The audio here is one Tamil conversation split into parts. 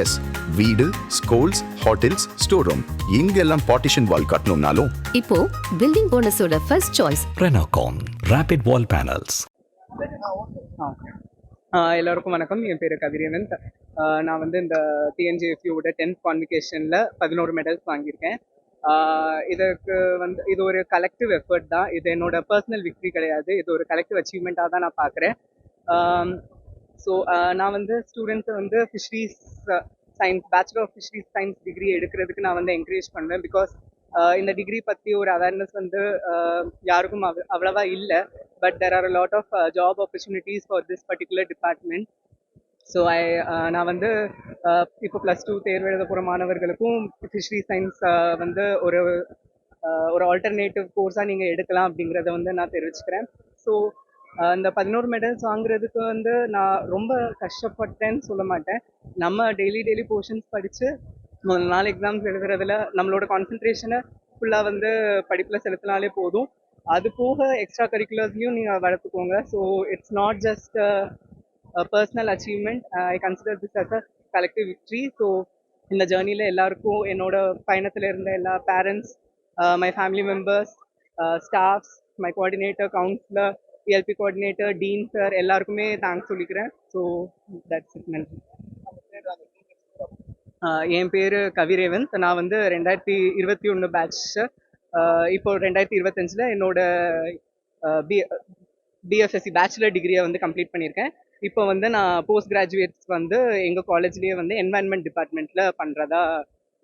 எஸ் வீடு ஸ்கூல்ஸ் ஹோட்டல்ஸ் ஸ்டோர் ரூம் இங்கெல்லாம் பார்ட்டிஷன் வால் கட்டணும்னாலும். இப்போ building போனஸோட first choice Renocon Rapid Wall Panels. ஆ, எல்லாருக்கும் வணக்கம். என் பேர் கதிரேவந்த் ஆ, நான் வந்து இந்த டிஎன்ஜிஎஃப்யூவோட டென்த் கான்விகேஷனில் பதினோரு மெடல்ஸ் வாங்கியிருக்கேன். இதற்கு வந்து இது ஒரு கலெக்டிவ் எஃபர்ட் தான். இது என்னோட பர்சனல் விக்ட்ரி கிடையாது. இது ஒரு கலெக்டிவ் அச்சீவ்மெண்ட்டாக தான் நான் பார்க்குறேன். ஸோ நான் வந்து ஸ்டூடெண்ட்ஸை வந்து fisheries science bachelor of fisheries science degree எடுக்கிறதுக்கு நான் வந்து என்கரேஜ் பண்ணுவேன் பிகாஸ் இந்த டிகிரி பற்றி ஒரு அவேர்னஸ் வந்து uh, யாருக்கும் அவ் அவ்வளவா இல்லை. But there are lot of job opportunities for this particular department so I நான் வந்து uh, இப்போ ப்ளஸ் டூ தேர்வு எழுத போகிற மாணவர்களுக்கும் ஃபிஷரி சயின்ஸ் uh, வந்து ஒரு ஒரு ஆல்டர்னேட்டிவ் கோர்ஸாக நீங்கள் எடுக்கலாம் அப்படிங்கிறத வந்து நான் தெரிவிச்சுக்கிறேன். ஸோ இந்த பதினோரு மெடல்ஸ் வாங்குறதுக்கு வந்து நான் ரொம்ப கஷ்டப்பட்டேன்னு சொல்ல மாட்டேன். நம்ம டெய்லி டெய்லி போர்ஷன்ஸ் படித்து முதல் நாள் எக்ஸாம்ஸ் எழுதுறதுல நம்மளோட கான்சென்ட்ரேஷனை ஃபுல்லாக வந்து படிப்பில் செலுத்தினாலே போதும். அது போக எக்ஸ்ட்ரா கரிக்குலர்ஸ்லையும் நீங்கள் வளர்த்துக்கோங்க. So it's not just personal achievement I consider this as a collective victory so இந்த ஜேர்னியில் எல்லாருக்கும் என்னோட பயணத்தில் இருந்த எல்லா parents my family members staffs my coordinator counsellor PLP coordinator dean sir எல்லாருக்குமே தேங்க்ஸ் சொல்லிக்கிறேன். ஸோ தட்ஸ் இட் நன்றி. என் பேர் கவிரேவந்த் நான் வந்து ரெண்டாயிரத்தி இருபத்தி ஒன்று பேட்ச் இப்போ ரெண்டாயிரத்தி இருபத்தஞ்சில் என்னோட பி பிஎஸ்எஸ்சி பேச்சுலர் டிகிரியை வந்து கம்ப்ளீட் பண்ணியிருக்கேன். இப்போ வந்து நான் போஸ்ட் கிராஜுவேட்ஸ் வந்து எங்கள் காலேஜ்லேயே வந்து என்வாயன்மெண்ட் டிபார்ட்மெண்ட்டில் பண்ணுறதா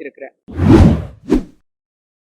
இருக்கிறேன்.